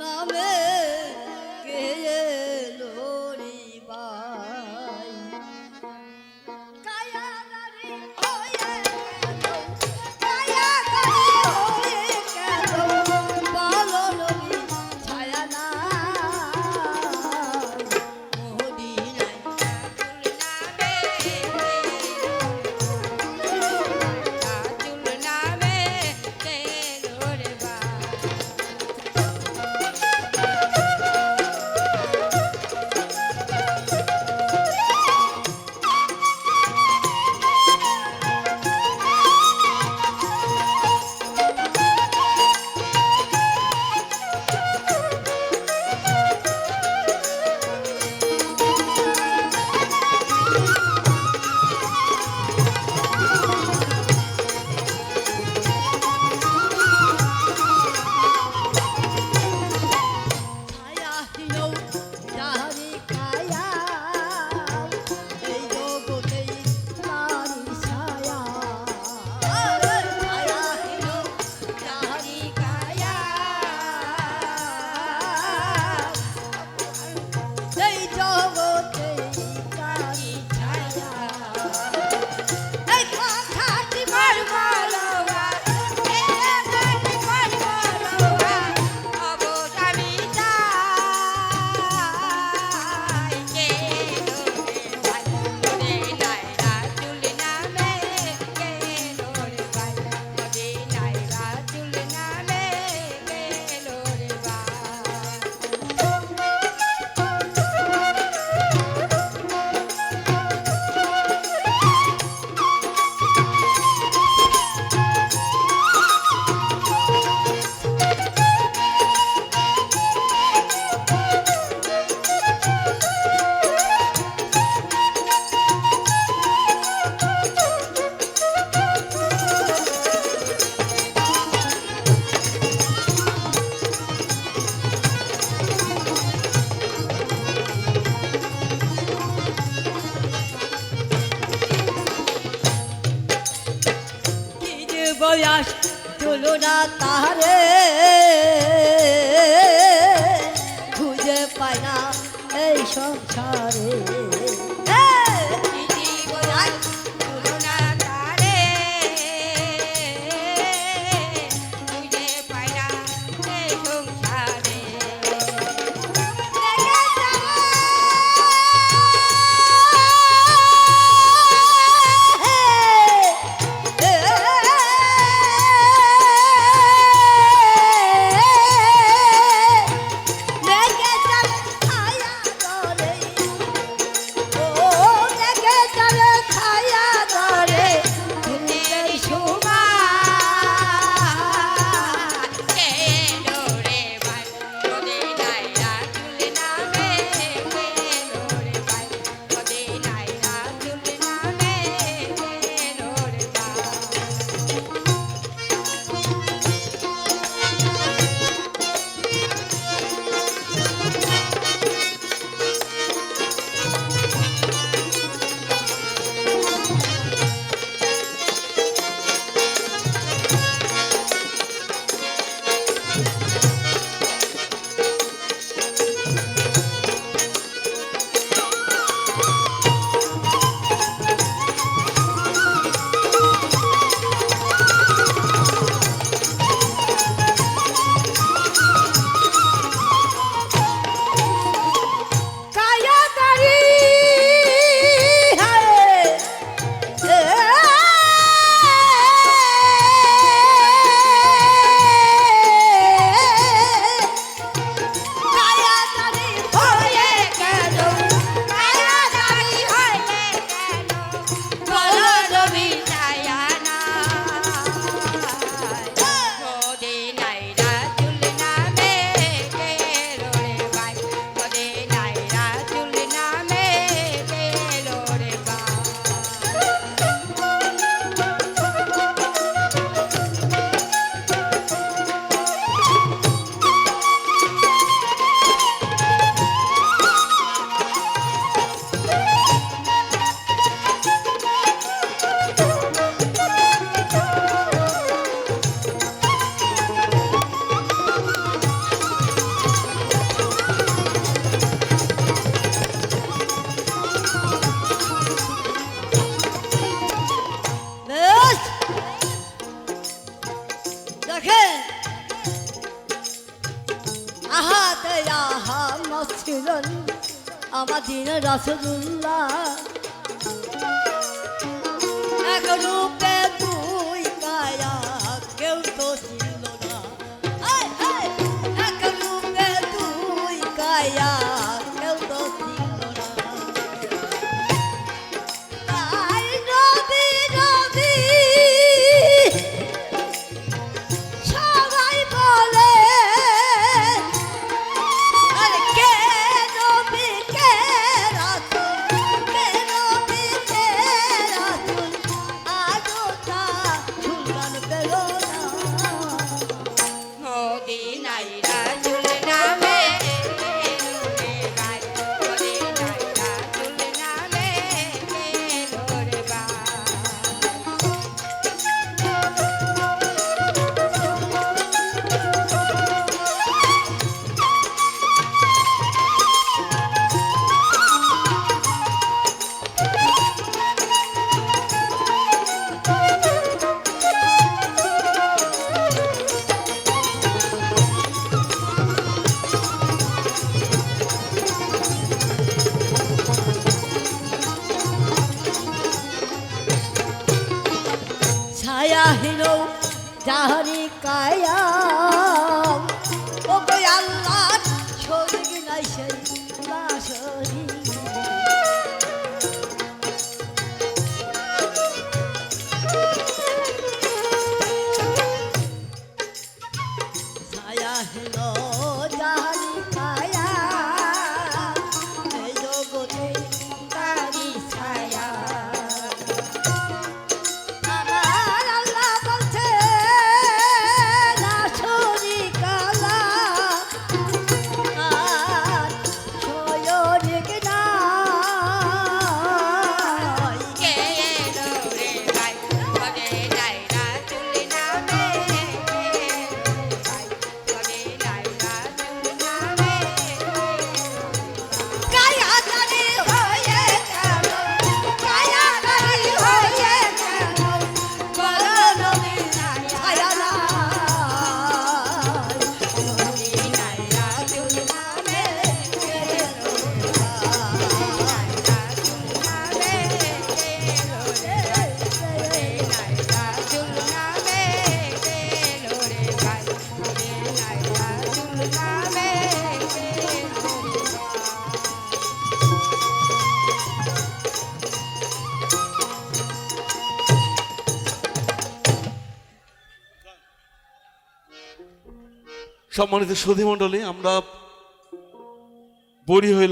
নামে না তাহারে। মিলন আমাদিন রসগোল্লা। এক রূপে তুই কায়া, কেউ তো ছিল না। এক রূপে তুই কায়া চাহিল যাহারি কায়া সম্মানিত সুধী মণ্ডলী আমরা বড়ি হইলাম।